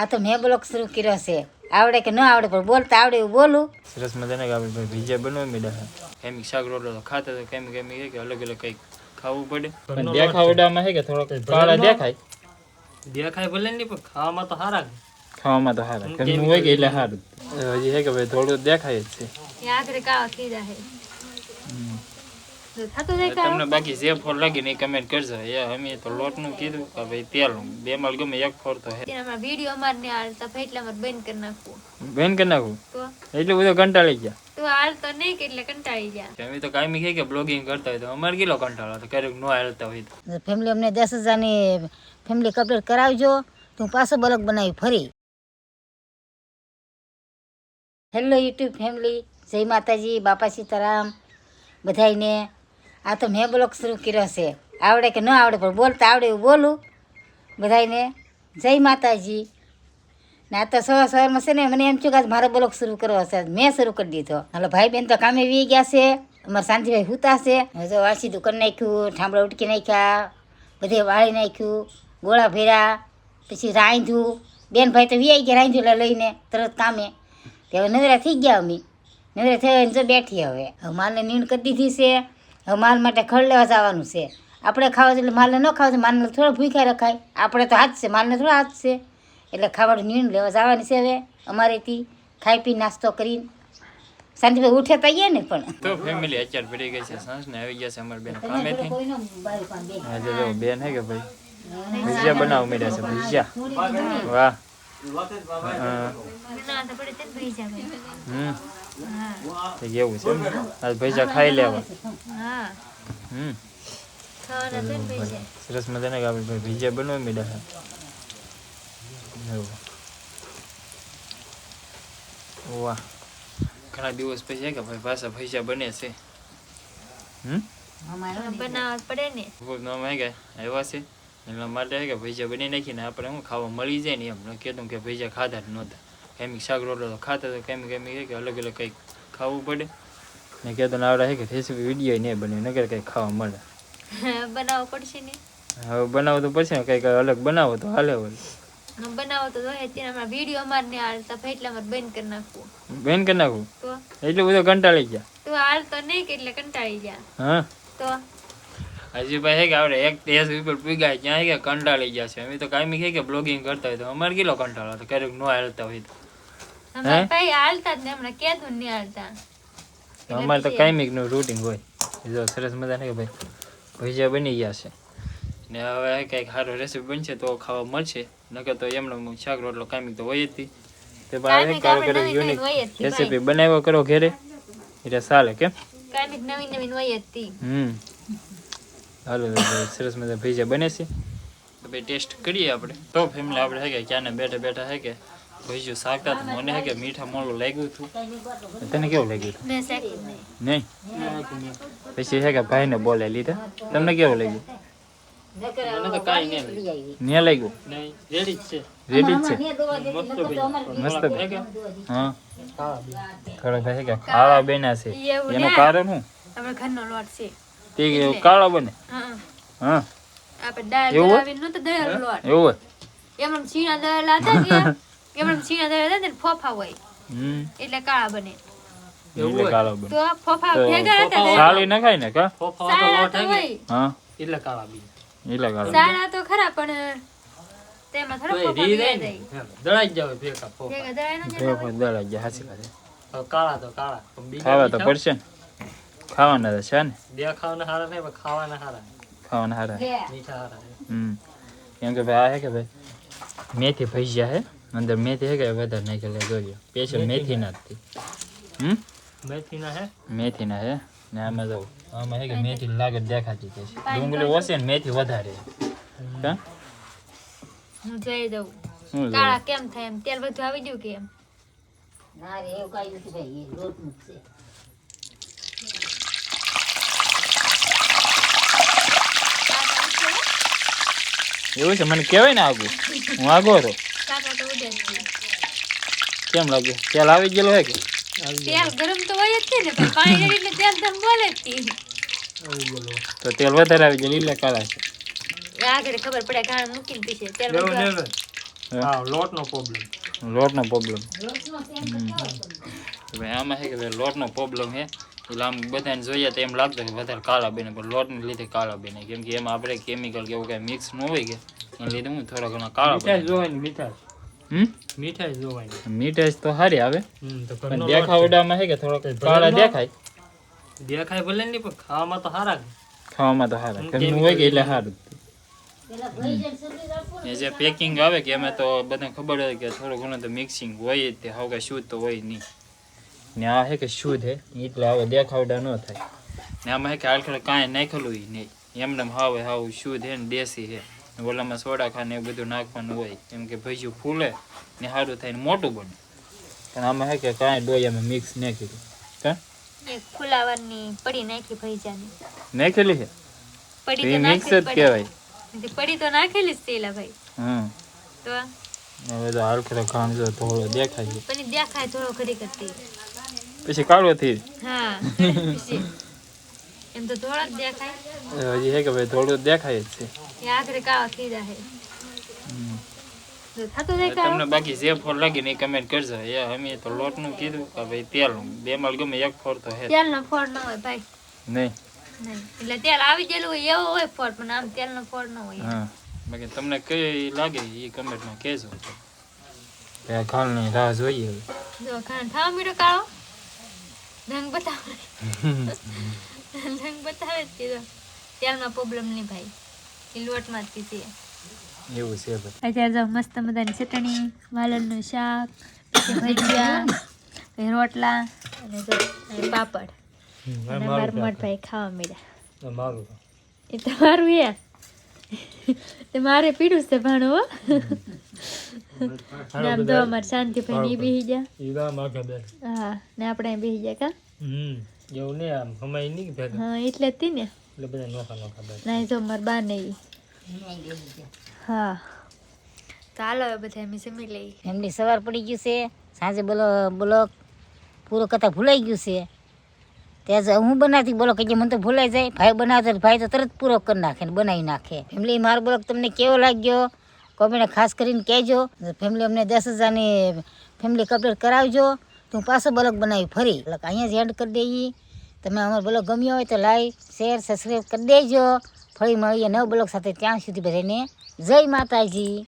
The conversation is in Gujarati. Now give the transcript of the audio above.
આ તો મેં બ્લોક શરૂ કર્યો છે. આવડે કે ન આવડે પણ બોલતા આવડે એવું બોલું. સરસ મજાને કે આપણે ભજીયા બનાવી મીડા કેમ શાક રોટલો ખાતા તો કેમ કેમ કે અલગ અલગ કંઈક ખાવું પડે. પણ દેખાવડામાં છે કે થોડોક કાળા દેખાય? દેખાય ભલે નહીં પણ ખાવામાં તો સારા છે. ખાવામાં તો સારા કેમ હોય કે એટલે સારું હજી છે કે ભાઈ થોડું દેખાય જ છે. આખરે કાવા કીધા હે હમ. તો થતું જાય કાવા તમને બાકી જે ફોર લાગે ને કમેન્ટ કરજો. યાર અમે તો લોટનું કીધું કે ભાઈ તેલનું બે માલ ગમે એક ફોર તો હે. વીડિયો અમાર ને ભાઈ એટલે અમારે બેન કરી નાખવું. બેન કરી નાખું તો? એટલું બધું કંટાળી ગયા. તું હાલતો નહીં કે એટલે કંટાળી ગયા. અમે તો કાયમી કહે કે બ્લોગિંગ કરતા હોય તો અમારે કેટલો કંટાળો તો ક્યારેક નો હાલતા હોય તો. ફેમિલી અમને દસ હજારની ફેમિલી કમ્પ્લીટ કરાવજો તું પાછો બ્લોગ બનાવી ફરી. હેલો યુટ્યુબ ફેમિલી જય માતાજી બાપા સીતારામ બધાયને. આ તો મેં બ્લોક શરૂ કર્યો છે. આવડે કે ન આવડે, પણ બોલતા આવડે એવું બોલું. બધાયને જય માતાજી. ને આ તો સવાર સવારમાં છે ને, મને એમ થયું કે મારો બ્લોક શરૂ કરવો છે. મેં શરૂ કરી દીધો. હાલો ભાઈ બેન તો કામે વી ગયા છે. અમારા શાંતિભાઈ હુતા છે. હજુ વાસી દુકાન નાખ્યું ઠાંબળા ઉટકી નાખ્યા, બધે વાળી નાખ્યું, ગોળા ભેરા પછી રાંધ્યું. બેન ભાઈ તો વી ગયા રાંધ્યું એટલે લઈને તરત કામે. તે હવે નવરા થઈ ગયા અમે. નવરા થયા જો બેઠી હવે. હવે માલને નીણ કરી દીધી છે. હવે માલ માટે ખડ લેવા જવાનું છે. આપણે ખાવા છે એટલે માલને ન ખાવા છે માલને થોડો ભૂખ્યા રખાય. આપણે તો હાથ છે માલને થોડો હાથ છે. એટલે ખાવાનું નીણ લેવા જવાની છે હવે અમારેથી. ખાઈ પી નાસ્તો કરીને. શાંતિભાઈ ઉઠે તો આવીએ ને પણ. તો ફેમિલી અત્યારે પડી ગઈ છે સાંજ ને આવી ગયા છે અમારા બેન કામેથી. આજે જો બેન હે કે ભાઈ? ભજીયા બનાવ મળ્યા છે ભજીયા. વાહ. એવું છે એમ આજ ભૈજા ખાઈ લેવા હા હમ? ને સરસ મજાના આપણે ભાઈ ભજીયા બનાવવા માંડ્યા વાહ ઘણા દિવસ પછી હે કે ભાઈ પાછા ભૈજા બને છે હમ બનાવવા પડે ને કે આવ્યા છે. એટલા માટે કે ભજીયા બની નાખીને આપણે હું ખાવા મળી જાય ને એમ. ન કહેતું કે ભજીયા ખાધા જ નહોતા. કેમિક શાક રોટલો તો ખાતા તો કેમ કેમ કે અલગ અલગ કંઈક ખાવું પડે. ને કહેતો આવડે કે રેસીપી વીડિયો નહીં બને નગર કંઈક ખાવા મળે. બનાવવો પડશે ને? હવે બનાવો તો પછી ને કંઈક અલગ બનાવો તો હાલે હોય. બનાવો તો જોઈએ તેનામાં વીડિયો અમાર ને હાલતા ભાઈ એટલે અમારે બેન કરી નાખવું બેન કરી નાખું? તો? એટલું બધું કંટાળી ગયા? તો હાલ તો નહીં કે એટલે કંટાળી ગયા. હા? તો? હજી ભાઈ હે કે આપણે એક ટેસ ઉપર પીગાય ક્યાં કે કંટાળી ગયા છે. અમે તો કાયમી હે કે બ્લોગિંગ કરતા હોય તો અમારે કેટલો કંટાળો હતો ક્યારેક નો હાલતા હોય તો. અમારે તો કાયમિકનું રૂટિંગ હોય. જો સરસ મજાને કે ભાઈ ભજીયા બની ગયા છે. ને હવે કંઈક સારો રેસીપી બનશે તો ખાવા મળશે. નકર તો એમનો શાક રોટલો કાયમિક તો હોય જ તી. ભાઈ આપણે કારો નવીન યુનિક રેસીપી બનાવ્યો કરો ઘરે? એટલે ચાલે કેમ? કાયમિક નવી નવી હોય જ હમ. હાલો સરસ મજા ભજીયા બને છે. તો ભાઈ ટેસ્ટ કરીએ આપણે. તો ફેમિલી આપણે હે કે ક્યાંને બેઠા બેઠા હે કે ભજીયું શાકતા તો મને હે કે મીઠા મોળું લાગ્યું હતું. તને કેવું લાગ્યું હતું? મેં શેકી નહીં. નહીં? પછી હે કે ભાઈને બોલે લીધા. તમને કેવું લાગ્યું? મને તો કાંઈ નહીં લાગ્યું. રેડી જ છે. રેડી જ છે? મસ્ત હા. ખરેખર છે કે ખાવા બેના છે. એનું કારણ શું? આપણે ઘરનો લોટ છે. તે કાળો બને. હા હા. આપણે દાળ? દળાવીને નહોતો દળેલો લોટ એવું એમ એમાં છીણા દળેલા હતા કે એમ. છીણા દળેલા હતા ને ફોફા હોય. એટલે કાળા બને. એટલે કાળો બને. તો ફોફા ભેગા હતા. સાલી નખાય ને કા? ફોફા તો લોટ હે. એટલે કાળા બી એટલે કાળો સારા તો ખરા પણ તેમાં થોડા ફોફા દળાઈ જાવ ભેગા ફોફા. ભેગા દળાઈ ન. હવે કાળા તો કાળા પણ બીજા તો પડશે ને. ખાવાના તો છે ને દેખાવના હારા નહીં પણ ખાવાના હારા ખાવાના હારા મીઠા હારા હમ. કેમ કે ભાઈ આ હે કે ભાઈ મેથી ભજીયા હે? અંદર મેથી હે કે વધારે નાખેલા જોજો. સ્પેશિયલ મેથી ના. હતી. હમ? મેથીના હે? મેથી ના હે? ને આમાં જો આમાં હે કે મેથી લાગે દેખાતી છે ડુંગળી ઓછી ને મેથી વધારે. કા? હું જોઈ દઉં. કાળા કેમ થાય એમ? તેલ બધું આવી ગયું કે એમ? ના રે એવું કાંઈ નથી ભાઈ એ લોટનું જ છે એવું છે? મને કહેવાય ને આગું. હું આગો હતો કાકા તો ઉડે જ છે. કેમ લાગે? તેલ આવી ગયેલો હોય કે? તેલ ગરમ તો હોય જ છે ને પણ પાણી એટલે તેલ તમ બોલે જ તો તેલ વધારે આવી ગયેલું એટલે કાળા છે. આગળ ખબર પડે કાણ મૂકીને પીશે. તેલ હા? લોટનો પ્રોબ્લેમ લોટનો પ્રોબ્લેમ આમાં છે કે લોટનો પ્રોબ્લેમ છે એટલે બધાને જોઈએ તો એમ લાગતું કે વધારે કાળા બને પણ લોટને લીધે કાળા બને કેમ કે એમાં આપણે કેમિકલ કે એવું કાંઈ મિક્સ ન હોય કે એને લીધે હું થોડા ઘણા કાળા મીઠાઈ જોવાની મીઠાઈ. હમ? મીઠાઈ જોવાની. મીઠાઈ તો સારી આવે. પણ દેખાવડામાં છે. કે થોડોક કાળા દેખાય? દેખાય ભલે નહીં પણ ખાવામાં તો સારા ખાવામાં તો સારા ઘરનું હોય કે એટલે સારું એ જે પેકિંગ આવે કે એમાં તો બધાને ખબર હોય કે થોડું ઘણું તો મિક્સિંગ હોય તે હાવ કાંઈ શુદ્ધ તો હોય નહીં. ને આ હે કે શુદ્ધ હે? એટલે હવે દેખાવડા ન થાય. ને આમાં હે કે આખરે કાંઈ નાખેલું નહીં. એમને હાવ હાવ શુદ્ધ હે ને દેશી હે. ઓલામાં સોડા ખાને એવું બધું નાખવાનું હોય. એમ કે ભજીયું ફૂલે ને સારું થાય ને મોટું બને. પણ આમાં હે કે કાંઈ ડોયામાં મિક્સ નાખેલું. કા? ફૂલાવાની પડી નાખી ભૈજાની નાખેલી છે પડી તો મિક્સ જ કહેવાય. પડી તો નાખેલી જ તેલા ભાઈ. હમ. તો? હવે તો હાલખરે ખાણ જો થોડો દેખાય છે. પણ દેખાય થોડો ખરી કરતી પછી કાળો થઈ હા એમ તો થોડા જ દેખાય. હજી હે કે ભાઈ થોડું દેખાય જ છે. એ આખરે કાળો થઈ જાય? તમને બાકી જે ફોર લાગે ને કમેન્ટ કરજો. એ અમે તો લોટનું કીધું કે ભાઈ તેલ બે માં ગમે એક ફોર તો હે તેલનો ફોર ન હોય ભાઈ. નહીં. નહીં. એટલે તેલ આવી ગયેલું હોય એવો હોય ફોર પણ આમ તેલનો ફોર ન હોય. હા. બાકી તમને કઈ લાગે એ કમેન્ટમાં કહેજો. કે આ ખાલની રાહ જોઈએ જો ખાન થવા મીઠો કાળો? રંગ બતાવે રંગ બતાવે જ કીધો તેલમાં પ્રોબ્લેમ નહીં ભાઈ એ લોટમાં જ કીધી એવું છે અત્યારે જો મસ્ત મજાની ચટણી વાલણનું શાક પછી ભજીયા પછી રોટલા અને પાપડ અને ભાઈ ખાવા મળ્યા મારું એ તમારું મારું એ મારે પીડું છે ભાણું હો તો અમાર શાંતિ શાંતિભાઈ ની બેસી ગયા. ઈ ગામ આખા બે હા ને આપણે બેસી ગયા કા? હમ એવું ને આમ હમાયની ભેગા હા એટલે જ તી ને. એટલે બધા નોખા નોખા બે નહીં તો અમાર બા નહીં હા. તો હાલો હવે બધા એમ સમી લઈ એમની સવાર પડી ગયું છે. સાંજે બોલો બોલો પૂરો કરતા ભૂલાઈ ગયું છે. ત્યાં હું બનાવતી બોલો કે મને તો ભૂલાઈ જાય. ભાઈ બનાવતો ભાઈ તો તરત પૂરો કરી નાખે ને બનાવી નાખે. ફેમિલી મારો બોલો તમને કેવો લાગ્યો? કોમેન્ટ ખાસ કરીને કહેજો ફેમિલી અમને દસ હજારની ફેમિલી કમ્પ્લીટ કરાવજો, તો પાછો બ્લોગ બનાવી ફરી. એટલે અહીંયા જ એન્ડ કરી દઈએ. તમે અમારો બ્લોગ ગમ્યો હોય તો લાઈક શેર સબસ્ક્રાઈબ કરી દેજો. ફરી મળીએ નવ બ્લોગ સાથે ત્યાં સુધી બધાને જય માતાજી.